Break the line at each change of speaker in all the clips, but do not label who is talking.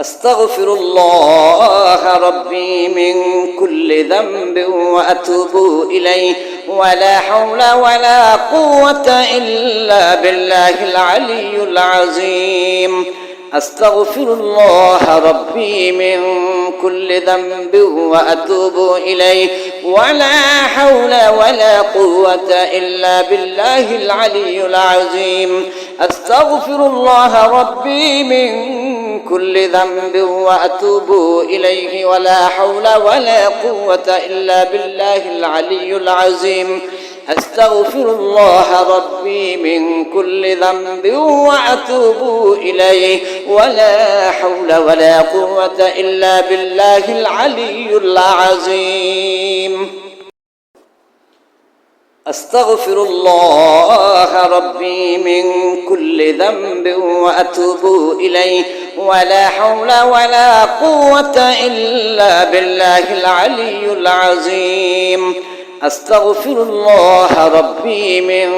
أستغفر الله ربي من كل ذنب وأتوب إليه. ولا حول ولا قوة إلا بالله العلي العظيم. أستغفر الله ربي من كل ذنب وأتوب إليه. ولا حول ولا قوة إلا بالله العلي العظيم. أستغفر الله ربي من كل ذنب وأتوب إليه ولا حول ولا قوة إلا بالله العلي العظيم. أستغفر الله ربي من كل ذنب وأتوب إليه ولا حول ولا قوة إلا بالله العلي العظيم. أستغفر الله ربي من كل ذنب وأتوب إليه ولا حول ولا قوة إلا بالله العلي العظيم. أستغفر الله ربي من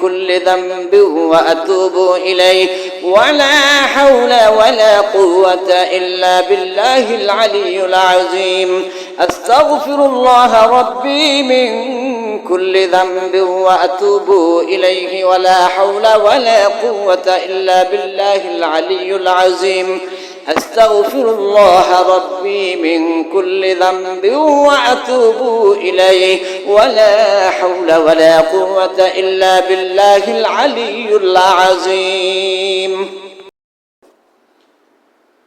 كل ذنب وأتوب إليه. ولا حول ولا قوة إلا بالله العلي العظيم. أستغفر الله ربي من كل ذنب وأتوب إليه ولا حول ولا قوة إلا بالله العلي العظيم. أستغفر الله ربي من كل ذنب وأتوب إليه ولا حول ولا قوة إلا بالله العلي العظيم.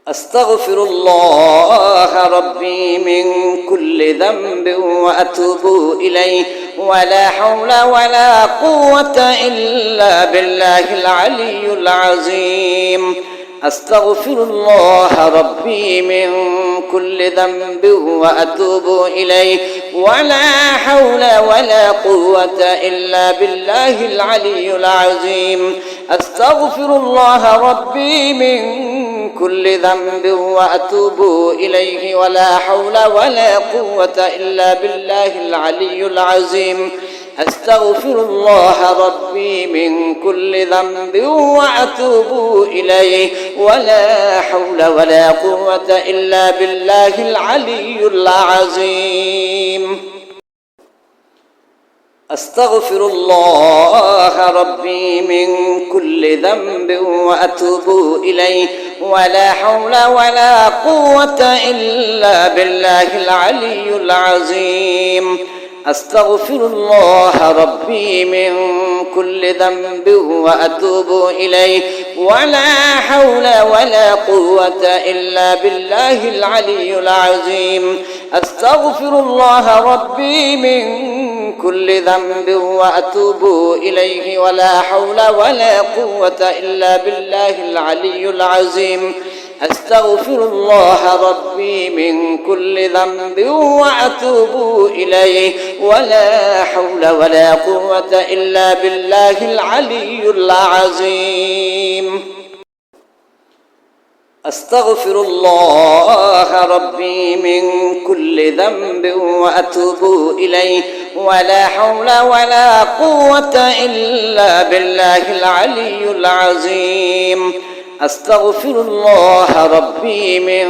أستغفر الله ربي من كل ذنب وأتوب إليه. ولا حول ولا قوة إلا بالله العلي العظيم. أستغفر الله ربي من كل ذنب وأتوب إليه. ولا حول ولا قوة إلا بالله العلي العظيم. أستغفر الله ربي من كل ذنب وأتوب إليه ولا حول ولا قوة إلا بالله العلي العظيم. أستغفر الله ربي من كل ذنب وأتوب إليه ولا حول ولا قوة إلا بالله العلي العظيم. أستغفر الله ربي من كل ذنب وأتوب إليه. ولا حول ولا قوة إلا بالله العلي العظيم. أستغفر الله ربي من كل ذنب وأتوب إليه. ولا حول ولا قوة إلا بالله العلي العظيم. أستغفر الله ربي من كل ذنب وأتوب إليه ولا حول ولا قوة إلا بالله العلي العظيم. أستغفر الله ربي من كل ذنب وأتوب إليه ولا حول ولا قوة إلا بالله العلي العظيم. أستغفر الله ربي من كل ذنب وأتوب إليه. ولا حول ولا قوة إلا بالله العلي العظيم. أستغفر الله ربي من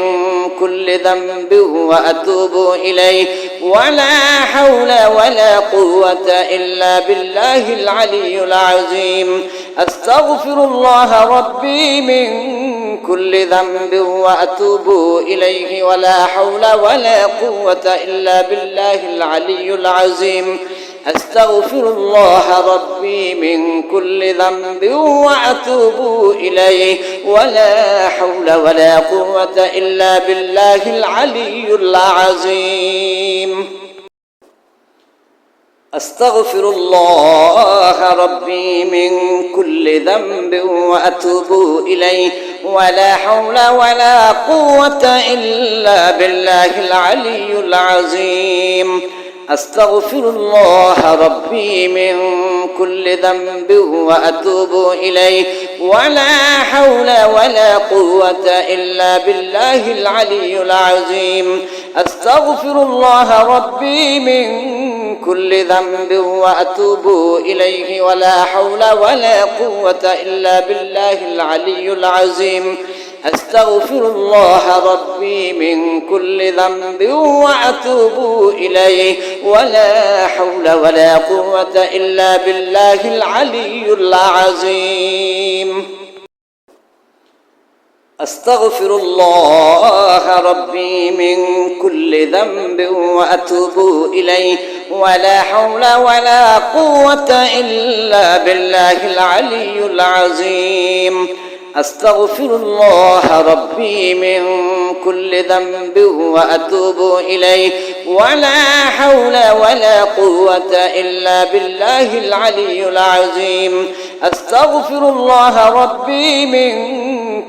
كل ذنب وأتوب إليه. ولا حول ولا قوة إلا بالله العلي العظيم. أستغفر الله ربي من كل ذنب وأتوب إليه ولا حول ولا قوة إلا بالله العلي العظيم. أستغفر الله ربي من كل ذنب وأتوب إليه ولا حول ولا قوة إلا بالله العلي العظيم. أستغفر الله ربي من كل ذنب وأتوب إليه. ولا حول ولا قوة إلا بالله العلي العظيم. أستغفر الله ربي من كل ذنب وأتوب إليه. ولا حول ولا قوة إلا بالله العلي العظيم. أستغفر الله ربي من كل ذنب وأتوب إليه ولا حول ولا قوة إلا بالله العلي العظيم. أستغفر الله ربي من كل ذنب وأتوب إليه ولا حول ولا قوة إلا بالله العلي العظيم. أستغفر الله ربي من كل ذنب وأتوب إليه ولا حول ولا قوة إلا بالله العلي العظيم. أستغفر الله ربي من كل ذنب وأتوب إليه. ولا حول ولا قوة إلا بالله العلي العظيم. أستغفر الله ربي من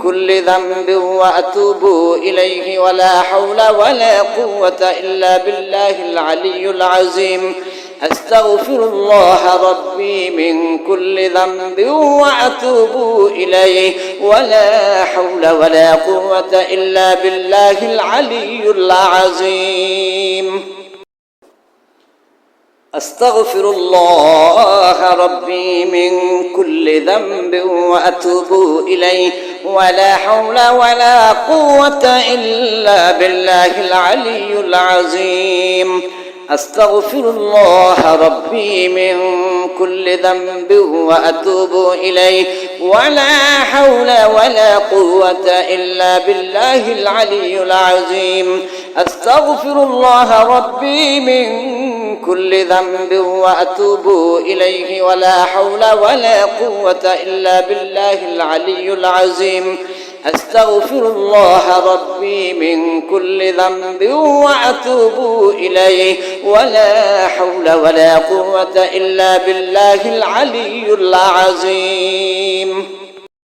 كل ذنب وأتوب إليه ولا حول ولا قوة إلا بالله العلي العظيم. أستغفر الله ربي من كل ذنب وأتوب إليه ولا حول ولا قوة إلا بالله العلي العظيم. أستغفر الله ربي من كل ذنب وأتوب إليه ولا حول ولا قوة إلا بالله العلي العظيم. أستغفر الله ربي من كل ذنب وأتوب إليه. ولا حول ولا قوة إلا بالله العلي العظيم. أستغفر الله ربي كل ذنب وأتوب إليه ولا حول ولا قوة إلا بالله العلي العظيم. أستغفر الله ربي من كل ذنب وأتوب إليه ولا حول ولا قوة إلا بالله العلي العظيم.